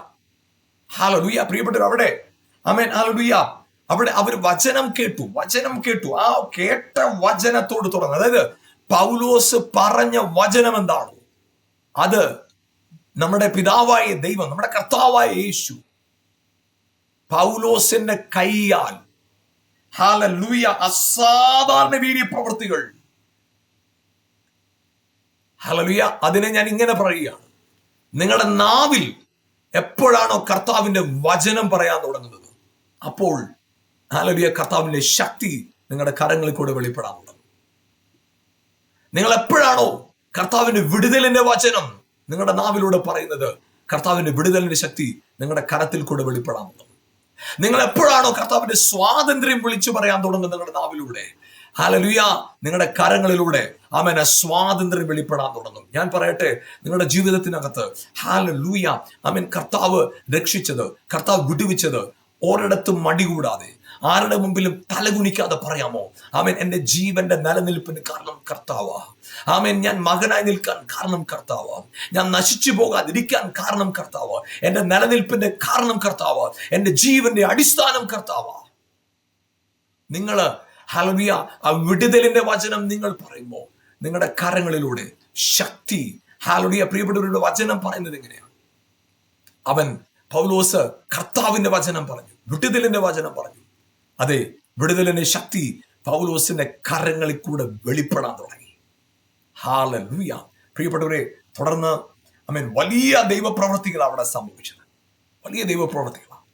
ഹാലലുയ പ്രിയപ്പെട്ടവർ അവിടെ. അമേൻ ഹാലലുയ അവിടെ അവർ വചനം കേട്ടു വചനം കേട്ടു. ആ കേട്ട വചനത്തോട് തുടങ്ങി അതായത് പൗലോസ് പറഞ്ഞ വചനം എന്താണ്? അത് നമ്മുടെ പിതാവായ ദൈവം നമ്മുടെ കർത്താവായ യേശു പൗലോസിന്റെ കൈയാൽ ഹാല ലൂയ അസാധാരണ വീര്യ പ്രവൃത്തികൾ. ഹലലുയ അതിനെ ഞാൻ ഇങ്ങനെ പറയുകയാണ്. നിങ്ങളുടെ നാവിൽ എപ്പോഴാണോ കർത്താവിന്റെ വചനം പറയാൻ തുടങ്ങുന്നത്? അപ്പോൾ ഹലലുയ കർത്താവിന്റെ ശക്തി നിങ്ങളുടെ കരങ്ങളിൽ കൂടെ വെളിപ്പെടാൻ തുടങ്ങും നിങ്ങൾ എപ്പോഴാണോ കർത്താവിന്റെ വിടുതലിന്റെ വചനം നിങ്ങളുടെ നാവിലൂടെ പറയുന്നത്? കർത്താവിന്റെ വിടുതലിന്റെ ശക്തി നിങ്ങളുടെ കരത്തിൽ കൂടെ വെളിപ്പെടാൻ തുടങ്ങും നിങ്ങൾ എപ്പോഴാണോ കർത്താവിന്റെ സ്വാതന്ത്ര്യം വിളിച്ചു പറയാൻ തുടങ്ങുന്നത് നിങ്ങളുടെ നാവിലൂടെ? ഹാലലുയ നിങ്ങളുടെ കരങ്ങളിലൂടെ ആമേന സ്വാതന്ത്ര്യം വെളിപ്പെടാൻ തുടങ്ങും. ഞാൻ പറയട്ടെ നിങ്ങളുടെ ജീവിതത്തിനകത്ത് ഹാലലൂയ ആമേൻ കർത്താവ് രക്ഷിച്ചത് കർത്താവ് വിടുവിച്ചത് ഒരിടത്തും മടികൂടാതെ ആരുടെ മുമ്പിലും തലകുനിക്കാതെ പറയാമോ? ആമേൻ എന്റെ ജീവന്റെ നിലനിൽപ്പിന് കാരണം കർത്താവാ. ആമേൻ ഞാൻ മകനായി നിൽക്കാൻ കാരണം കർത്താവ്. ഞാൻ നശിച്ചു പോകാതിരിക്കാൻ കാരണം കർത്താവ്. എന്റെ നിലനിൽപ്പിന്റെ കാരണം കർത്താവ്. എന്റെ ജീവന്റെ അടിസ്ഥാനം കർത്താവ. നിങ്ങൾ ഹലവിയ ആ വിടുതലിന്റെ വചനം നിങ്ങൾ പറയുമ്പോൾ നിങ്ങളുടെ കരങ്ങളിലൂടെ ശക്തി ഹാലുടിയ പ്രിയപ്പെട്ടവരുടെ വചനം പറയുന്നത് എങ്ങനെയാണ് അവൻ പൗലോസ് കർത്താവിന്റെ വചനം പറഞ്ഞു വിട്ടുതലിന്റെ വചനം പറഞ്ഞു. അതെ വിടുതലിന്റെ ശക്തി പൗലോസിന്റെ കരങ്ങളിൽ കൂടെ വെളിപ്പെടാൻ തുടങ്ങി. ഹാല ലൂയ പ്രിയപ്പെട്ടവരെ തുടർന്ന് ഐ മീൻ വലിയ ദൈവപ്രവർത്തികൾ അവിടെ സംഭവിച്ചത്. വലിയ ദൈവപ്രവർത്തികളാണ്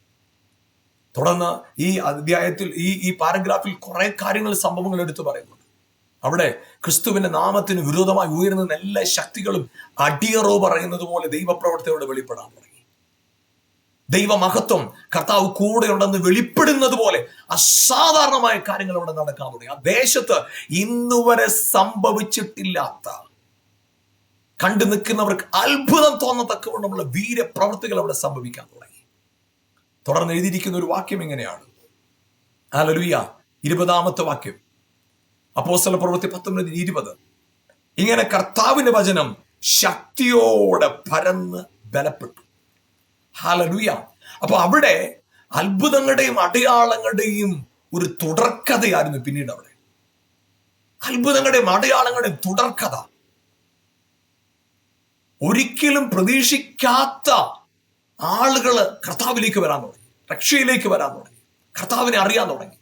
തുടർന്ന് ഈ അധ്യായത്തിൽ ഈ ഈ പാരഗ്രാഫിൽ കുറെ കാര്യങ്ങൾ സംഭവങ്ങൾ എടുത്തു പറയുന്നുണ്ട്. അവിടെ ക്രിസ്തുവിന്റെ നാമത്തിന് വിരോധമായി ഉയരുന്ന എല്ലാ ശക്തികളും അടിയറോ പറയുന്നത് പോലെ ദൈവപ്രവർത്തിയോട് വെളിപ്പെടാൻ തുടങ്ങി. ദൈവമഹത്വം കർത്താവ് കൂടെയുണ്ടെന്ന് വെളിപ്പെടുന്നത് പോലെ അസാധാരണമായ കാര്യങ്ങൾ അവിടെ നടക്കാൻ തുടങ്ങി. ആ ദേശത്ത് ഇന്നുവരെ സംഭവിച്ചിട്ടില്ലാത്ത കണ്ടു നിൽക്കുന്നവർക്ക് അത്ഭുതം തോന്നത്തക്കവണ്ണമുള്ള വീരപ്രവൃത്തികൾ അവിടെ സംഭവിക്കാൻ തുടങ്ങി. തുടർന്ന് എഴുതിയിരിക്കുന്ന ഒരു വാക്യം എങ്ങനെയാണ് ഹല്ലേലൂയ ഇരുപതാമത്തെ വാക്യം. അപ്പോസ്തല പ്രവൃത്തി പത്തൊമ്പത് ഇരുപത്. ഇങ്ങനെ കർത്താവിന്റെ വചനം ശക്തിയോടെ പരന്ന് ബലപ്പെട്ടു. ഹാലലുയ. അപ്പൊ അവിടെ അത്ഭുതങ്ങളുടെയും അടയാളങ്ങളുടെയും ഒരു തുടർക്കഥയായിരുന്നു പിന്നീട് അവിടെ. അത്ഭുതങ്ങളുടെയും അടയാളങ്ങളുടെയും തുടർക്കഥ. ഒരിക്കലും പ്രതീക്ഷിക്കാത്ത ആളുകൾ കർത്താവിലേക്ക് വരാൻ തുടങ്ങി രക്ഷയിലേക്ക് വരാൻ തുടങ്ങി കർത്താവിനെ അറിയാൻ തുടങ്ങി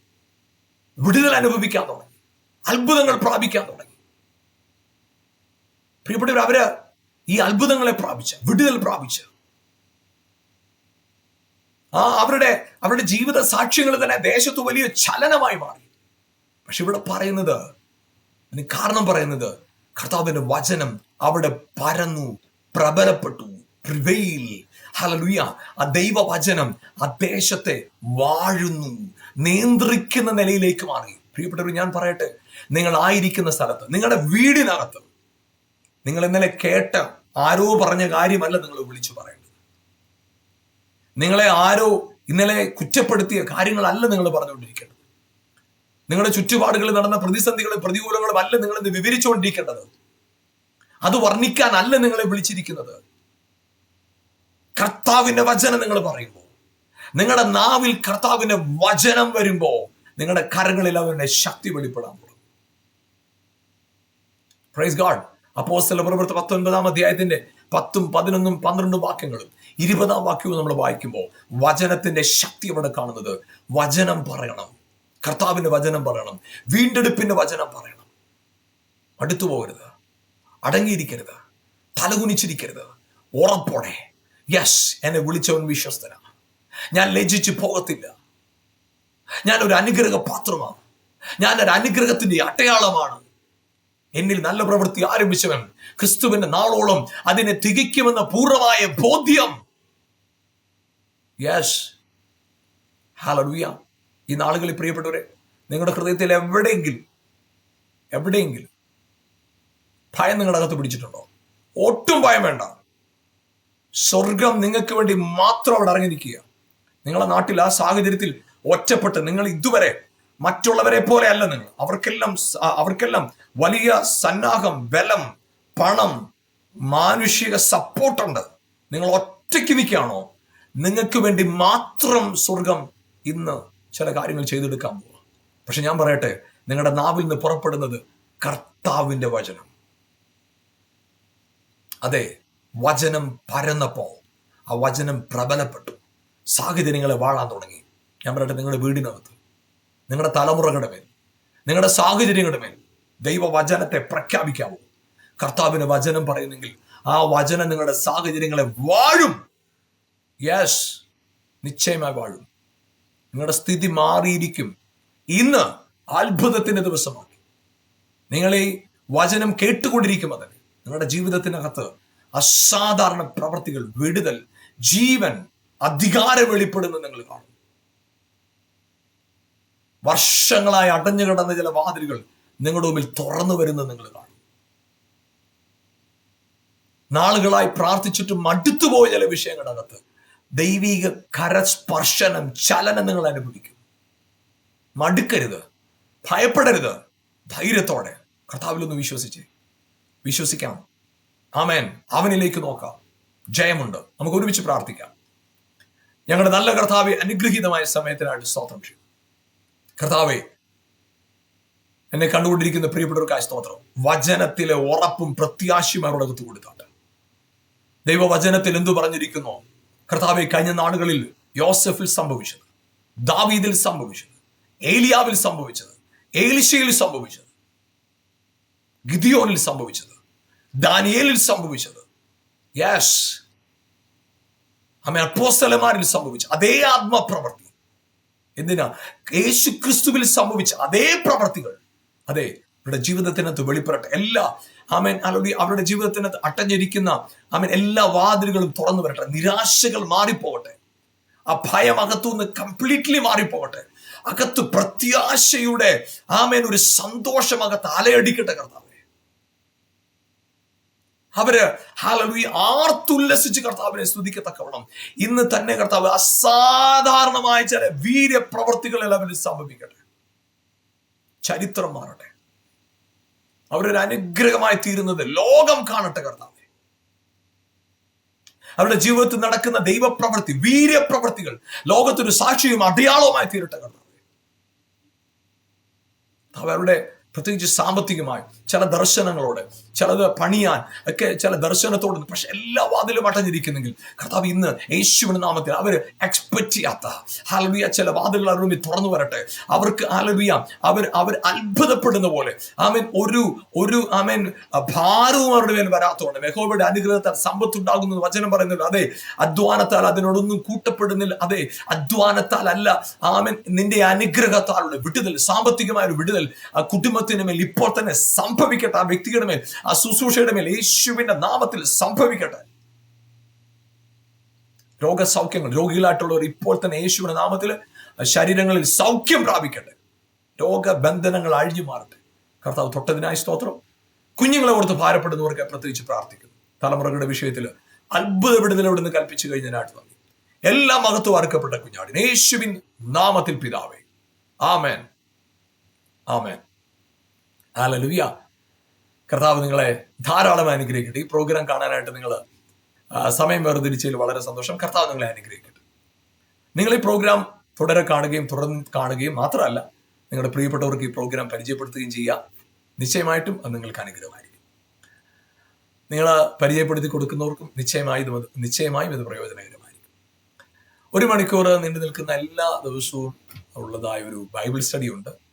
വിടുതൽ അനുഭവിക്കാൻ തുടങ്ങി അത്ഭുതങ്ങൾ പ്രാപിക്കാൻ തുടങ്ങി. പ്രിയപ്പെട്ടവർ അവർ ഈ അത്ഭുതങ്ങളെ പ്രാപിച്ച വിടുതൽ പ്രാപിച്ച ആ അവരുടെ അവരുടെ ജീവിത സാക്ഷ്യങ്ങൾ തന്നെ ദേശത്ത് വലിയ ചലനമായി മാറി. പക്ഷെ ഇവിടെ പറയുന്നത് അതിന് കാരണം പറയുന്നത് കർത്താവിന്റെ വചനം അവിടെ പരന്നു പ്രബലപ്പെട്ടു പ്രിവെയിൽ ഹലലുയ ആ ദൈവവചനം ആ ദേശത്തെ വാഴുന്നു നിയന്ത്രിക്കുന്ന നിലയിലേക്ക് മാറി. പ്രിയപ്പെട്ടവർ ഞാൻ പറയട്ടെ നിങ്ങൾ ആയിരിക്കുന്ന സ്ഥലത്ത് നിങ്ങളുടെ വീടിനകത്ത് നിങ്ങൾ ഇന്നലെ കേട്ട ആരോ പറഞ്ഞ കാര്യമല്ല നിങ്ങൾ വിളിച്ചു പറയേണ്ടത് നിങ്ങളെ ആരോ ഇന്നലെ കുറ്റപ്പെടുത്തിയ കാര്യങ്ങളല്ല നിങ്ങൾ പറഞ്ഞുകൊണ്ടിരിക്കേണ്ടത്. നിങ്ങളുടെ ചുറ്റുപാടുകളിൽ നടന്ന പ്രതിസന്ധികളും പ്രതികൂലങ്ങളും അല്ല നിങ്ങൾ ഇന്ന് വിവരിച്ചുകൊണ്ടിരിക്കേണ്ടത്. അത് വർണിക്കാനല്ല നിങ്ങളെ വിളിച്ചിരിക്കുന്നത്. കർത്താവിന്റെ വചനം നിങ്ങൾ പറയുമ്പോൾ നിങ്ങളുടെ നാവിൽ കർത്താവിന്റെ വചനം വരുമ്പോൾ നിങ്ങളുടെ കരങ്ങളിൽ അവരുടെ ശക്തി വെളിപ്പെടാൻ തുടങ്ങും. പ്രൈസ് ഗാഡ് അപ്പോസ്തല പ്രവൃത്തി പത്തൊൻപതാം അധ്യായത്തിന്റെ പത്തും പതിനൊന്നും പന്ത്രണ്ടും വാക്യങ്ങളും. ഇരുപതാം വാക്യവും നമ്മൾ വായിക്കുമ്പോൾ വചനത്തിന്റെ ശക്തി അവിടെ കാണുന്നത് വചനം പറയണം. കർത്താവിന്റെ വചനം പറയണം. വീണ്ടെടുപ്പിന്റെ വചനം പറയണം. അടുത്തു പോകരുത്. അടങ്ങിയിരിക്കരുത്. തലകുനിച്ചിരിക്കരുത്. ഉറപ്പോടെ. യെസ് എന്നെ വിളിച്ചവൻ വിശ്വസ്തനാണ്. ഞാൻ ലജ്ജിച്ച് പോകത്തില്ല. ഞാൻ ഒരു അനുഗ്രഹ പാത്രമാണ്. ഞാൻ ഒരു അനുഗ്രഹത്തിന്റെ അടയാളമാണ്. എന്നിൽ നല്ല പ്രവൃത്തി ആരംഭിച്ചവൻ ക്രിസ്തുവിന്റെ നാളോളം അതിനെ തികയ്ക്കുമെന്ന പൂർണമായ ബോധ്യം യെസ് ഹാലൂയ ഈ നാളുകളിൽ പ്രിയപ്പെട്ടവരെ നിങ്ങളുടെ ഹൃദയത്തിൽ എവിടെയെങ്കിലും എവിടെയെങ്കിലും ഭയം നിങ്ങളുടെ അകത്ത് പിടിച്ചിട്ടുണ്ടോ? ഒട്ടും ഭയം വേണ്ട. സ്വർഗം നിങ്ങൾക്ക് വേണ്ടി മാത്രം അവിടെ ഇറങ്ങി നിൽക്കുക നിങ്ങളുടെ നാട്ടിൽ ആ സാഹചര്യത്തിൽ ഒറ്റപ്പെട്ട് നിങ്ങൾ ഇതുവരെ മറ്റുള്ളവരെ പോലെ അല്ല നിങ്ങൾ. അവർക്കെല്ലാം അവർക്കെല്ലാം വലിയ സന്നാഹം ബലം പണം മാനുഷിക സപ്പോർട്ടുണ്ട് നിങ്ങൾ ഒറ്റയ്ക്ക് നിൽക്കുകയാണോ? നിങ്ങൾക്ക് വേണ്ടി മാത്രം സ്വർഗം ഇന്ന് ചില കാര്യങ്ങൾ ചെയ്തെടുക്കാൻ പോവാ. പക്ഷെ ഞാൻ പറയട്ടെ നിങ്ങളുടെ നാവിൽ നിന്ന് പുറപ്പെടുന്നത് കർത്താവിന്റെ വചനം. അതെ വചനം പരന്നപ്പോൾ ആ വചനം പ്രബലപ്പെട്ടു. സാഹചര്യങ്ങളെ വാഴാൻ തുടങ്ങി. ഞാൻ പറയട്ടെ നിങ്ങളുടെ വീടിനകത്ത് നിങ്ങളുടെ തലമുറകളുടെ മേൽ നിങ്ങളുടെ സാഹചര്യങ്ങളുടെ മേൽ ദൈവവചനത്തെ പ്രഖ്യാപിക്കാവൂ. കർത്താവിന് വചനം പറയുന്നെങ്കിൽ ആ വചനം നിങ്ങളുടെ സാഹചര്യങ്ങളെ വാഴും. യെസ് നിശ്ചയമായി വാഴും. നിങ്ങളുടെ സ്ഥിതി മാറിയിരിക്കും. ഇന്ന് അത്ഭുതത്തിന്റെ ദിവസമാക്കി. നിങ്ങൾ ഈ വചനം കേട്ടുകൊണ്ടിരിക്കും അതിന് നിങ്ങളുടെ ജീവിതത്തിനകത്ത് അസാധാരണ പ്രവർത്തികൾ വിടുതൽ ജീവൻ അധികാരം വെളിപ്പെടുന്നത് നിങ്ങൾ കാണും. വർഷങ്ങളായി അടഞ്ഞു കിടന്ന ചില വാതിലുകൾ നിങ്ങളുടെ മുമ്പിൽ തുറന്നു വരുന്നത് നിങ്ങൾ കാണും. നാളുകളായി പ്രാർത്ഥിച്ചിട്ട് മടുത്തുപോയ ചില വിഷയങ്ങളകത്ത് ദൈവിക കരസ്പർശനം ചലനം നിങ്ങൾ അനുഭവിക്കും. മടുക്കരുത്. ഭയപ്പെടരുത്. ധൈര്യത്തോടെ. കർത്താവിലൊന്ന് വിശ്വസിച്ച്. വിശ്വസിക്കാം ആമേൻ. അവനിലേക്ക് നോക്കാം. ജയമുണ്ട്. നമുക്ക് ഒരുമിച്ച് പ്രാർത്ഥിക്കാം. ഞങ്ങളുടെ നല്ല കർത്താവെ അനുഗ്രഹീതമായ സമയത്തിനായിട്ട് സ്തോത്രം ചെയ്യും. കർത്താവെ എന്നെ കണ്ടുകൊണ്ടിരിക്കുന്ന പ്രിയപ്പെട്ടവർക്കായ സ്തോത്രം. വചനത്തിലെ ഉറപ്പും പ്രത്യാശയും അവരുടെ കൊടുത്താട്ട് ദൈവവചനത്തിൽ എന്തു പറഞ്ഞിരിക്കുന്നു? കർത്താവെ കഴിഞ്ഞ നാടുകളിൽ യോസഫിൽ സംഭവിച്ചത് ദാവീദിൽ സംഭവിച്ചത് ഏലിയാവിൽ സംഭവിച്ചത് ഏലിശയിൽ സംഭവിച്ചത് ഗിദിയോനിൽ സംഭവിച്ചത് ദാനിയേലിൽ സംഭവിച്ചത്. യാഷ് അമ്മ അപ്പോസ്തലമാരിൽ സംഭവിച്ചു അതേ ആത്മപ്രവർത്തി എന്തിനാ? യേശു ക്രിസ്തുവിൽ സംഭവിച്ച അതേ പ്രവർത്തികൾ അതെ നമ്മുടെ ജീവിതത്തിനകത്ത് വെളിപ്പെടട്ടെ. എല്ലാ ആമേൻ. അല്ലെങ്കിൽ അവരുടെ ജീവിതത്തിന് അട്ടഞ്ഞിരിക്കുന്ന ആമേൻ എല്ലാ വാതിലുകളും തുറന്നു വരട്ടെ. നിരാശകൾ മാറിപ്പോകട്ടെ. ആ ഭയം അകത്തുനിന്ന് കംപ്ലീറ്റ്ലി മാറിപ്പോകട്ടെ. അകത്ത് പ്രത്യാശയുടെ ആമേൻ ഒരു സന്തോഷം അകത്ത് അലയടിക്കട്ടെ കർത്താവെ. അവർ ഹാലലൂയി ആർത്തുല്ലസിച്ച് കർത്താവിനെ സ്തുതിക്കത്തക്കവണ്ണം. ഇന്ന് തന്നെ കർത്താവ് അസാധാരണമായ ചില വീര്യപ്രവർത്തികളിൽ അവന് സംഭവിക്കട്ടെ. ചരിത്രം മാറട്ടെ. അവരൊരു അനുഗ്രഹമായി തീരുന്നത് ലോകം കാണട്ടെ കർത്താവെ. അവരുടെ ജീവിതത്തിൽ നടക്കുന്ന ദൈവപ്രവൃത്തി വീര്യപ്രവൃത്തികൾ ലോകത്തൊരു സാക്ഷിയും അടയാളവുമായി തീരട്ടെ കർത്താവെ അവരുടെ പ്രത്യേകിച്ച് സാമ്പത്തികമായി ചില ദർശനങ്ങളോട് ചിലത് പണിയാൻ ഒക്കെ ചില ദർശനത്തോട് പക്ഷെ എല്ലാ വാതിലും അടഞ്ഞിരിക്കുന്നെങ്കിൽ കർത്താവ് ഇന്ന് യേശുവിന്റെ നാമത്തിൽ അവർ എക്സ്പെക്ട് ചെയ്യാത്ത ഹാലവിയ ചില വാതിലുകൾ അവരുടെ തുറന്നു വരട്ടെ. അവർക്ക് ഹാലവിയ അവർ അവർ അത്ഭുതപ്പെടുന്ന പോലെ ആമേൻ ഒരു ഒരു ആമേൻ ഭാരവും അവരുടെ മേൽ വരാത്തതുകൊണ്ട് മെഹോബയുടെ അനുഗ്രഹത്താൽ സമ്പത്ത് ഉണ്ടാകുന്നത് വചനം പറയുന്നില്ല അതെ അധ്വാനത്താൽ അതിനോടൊന്നും കൂട്ടപ്പെടുന്നില്ല. അതെ അധ്വാനത്താൽ അല്ല ആമൻ നിന്റെ അനുഗ്രഹത്താലുള്ള വിടുതൽ സാമ്പത്തികമായ ഒരു വിടുതൽ ആ കുടുംബത്തിന് മേൽ ഇപ്പോൾ തന്നെ സംഭവിക്കട്ടെ ആ വ്യക്തിയുടെ മേൽ ആ ശുശ്രൂഷയുടെ മേൽ യേശുവിന്റെ നാമത്തിൽ സംഭവിക്കട്ടെ. രോഗസൗഖ്യങ്ങൾ രോഗികളായിട്ടുള്ളവർ ഇപ്പോൾ തന്നെ യേശുവിന്റെ നാമത്തിൽ ശരീരങ്ങളിൽ സൗഖ്യം പ്രാപിക്കട്ടെ. രോഗബന്ധനങ്ങൾ അഴിഞ്ഞു മാറട്ടെ. കർത്താവ് തൊട്ടതിനായി സ്തോത്രം. കുഞ്ഞുങ്ങളെ ഓർത്ത് ഭാരപ്പെടുന്നവർക്ക് പ്രത്യേകിച്ച് പ്രാർത്ഥിക്കുന്നു. തലമുറകളുടെ വിഷയത്തിൽ അത്ഭുത വിടുതലോടെന്ന് കൽപ്പിച്ചു കഴിഞ്ഞതിനായിട്ട് നന്ദി എല്ലാ മഹത്വം അറുക്കപ്പെട്ട കുഞ്ഞാടിന് യേശുവിൻ നാമത്തിൽ പിതാവേ. ആമേൻ. ആമേൻ. ഹാലലുയ കർത്താവ് നിങ്ങളെ ധാരാളം അനുഗ്രഹിക്കട്ടെ. ഈ പ്രോഗ്രാം കാണാനായിട്ട് നിങ്ങൾ സമയം വേർതിരിച്ചതിൽ വളരെ സന്തോഷം. കർത്താവ് നിങ്ങളെ അനുഗ്രഹിക്കട്ടെ. നിങ്ങൾ ഈ പ്രോഗ്രാം തുടരെ കാണുകയും തുടർന്ന് കാണുകയും മാത്രമല്ല നിങ്ങളുടെ പ്രിയപ്പെട്ടവർക്ക് ഈ പ്രോഗ്രാം പരിചയപ്പെടുത്തുകയും ചെയ്യുക. നിശ്ചയമായിട്ടും അത് നിങ്ങൾക്ക് അനുഗ്രഹമായിരിക്കും. നിങ്ങൾ പരിചയപ്പെടുത്തി കൊടുക്കുന്നവർക്കും നിശ്ചയമായും നിശ്ചയമായും ഇത് പ്രയോജനകരമായിരിക്കും. ഒരു മണിക്കൂർ നീണ്ടു നിൽക്കുന്ന എല്ലാ ദിവസവും ഉള്ളതായ ഒരു ബൈബിൾ സ്റ്റഡി ഉണ്ട്.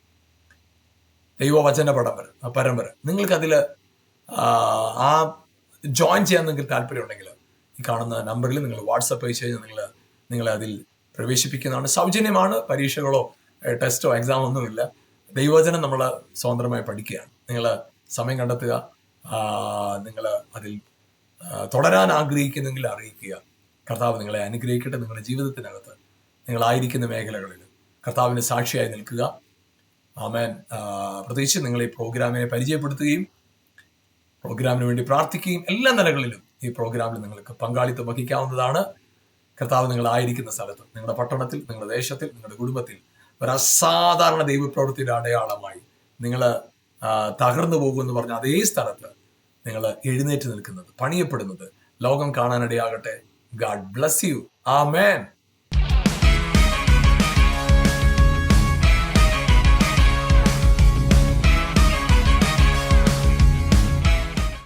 ദൈവവചന പടംബര പരമ്പര. നിങ്ങൾക്ക് അതിൽ ആ ജോയിൻ ചെയ്യാൻ നിങ്ങൾക്ക് താല്പര്യമുണ്ടെങ്കിൽ ഈ കാണുന്ന നമ്പറിൽ നിങ്ങൾ വാട്സപ്പ് അയച്ചു കഴിഞ്ഞാൽ നിങ്ങൾ നിങ്ങളെ അതിൽ പ്രവേശിപ്പിക്കുന്നതാണ്. സൗജന്യമാണ് പരീക്ഷകളോ ടെസ്റ്റോ എക്സാമോ ഒന്നുമില്ല ദൈവവചനം നമ്മൾ സ്വതന്ത്രമായി പഠിക്കുകയാണ്. നിങ്ങൾ സമയം കണ്ടെത്തുക നിങ്ങൾ അതിൽ തുടരാൻ ആഗ്രഹിക്കുന്നെങ്കിൽ അറിയിക്കുക. കർത്താവ് നിങ്ങളെ അനുഗ്രഹിക്കട്ടെ നിങ്ങളുടെ ജീവിതത്തിനകത്ത്. നിങ്ങളായിരിക്കുന്ന മേഖലകളിൽ കർത്താവിന് സാക്ഷിയായി നിൽക്കുക. ആമേൻ. പ്രത്യേകിച്ച് നിങ്ങൾ ഈ പ്രോഗ്രാമിനെ പരിചയപ്പെടുത്തുകയും പ്രോഗ്രാമിന് വേണ്ടി പ്രാർത്ഥിക്കുകയും എല്ലാ നിലകളിലും ഈ പ്രോഗ്രാമിൽ നിങ്ങൾക്ക് പങ്കാളിത്തം വഹിക്കാവുന്നതാണ്. കർത്താവ് നിങ്ങൾ ആയിരിക്കുന്ന സ്ഥലത്ത് നിങ്ങളുടെ പട്ടണത്തിൽ നിങ്ങളുടെ ദേശത്തിൽ നിങ്ങളുടെ കുടുംബത്തിൽ ഒരു അസാധാരണ ദൈവപ്രവൃത്തിയുടെ അടയാളമായി നിങ്ങൾ തകർന്നു പോകുമെന്ന് പറഞ്ഞ അതേ സ്ഥലത്ത് നിങ്ങൾ എഴുന്നേറ്റ് നിൽക്കുന്നത് പണിയപ്പെടുന്നത് ലോകം കാണാനിടയാകട്ടെ. God bless you. ആ മേൻ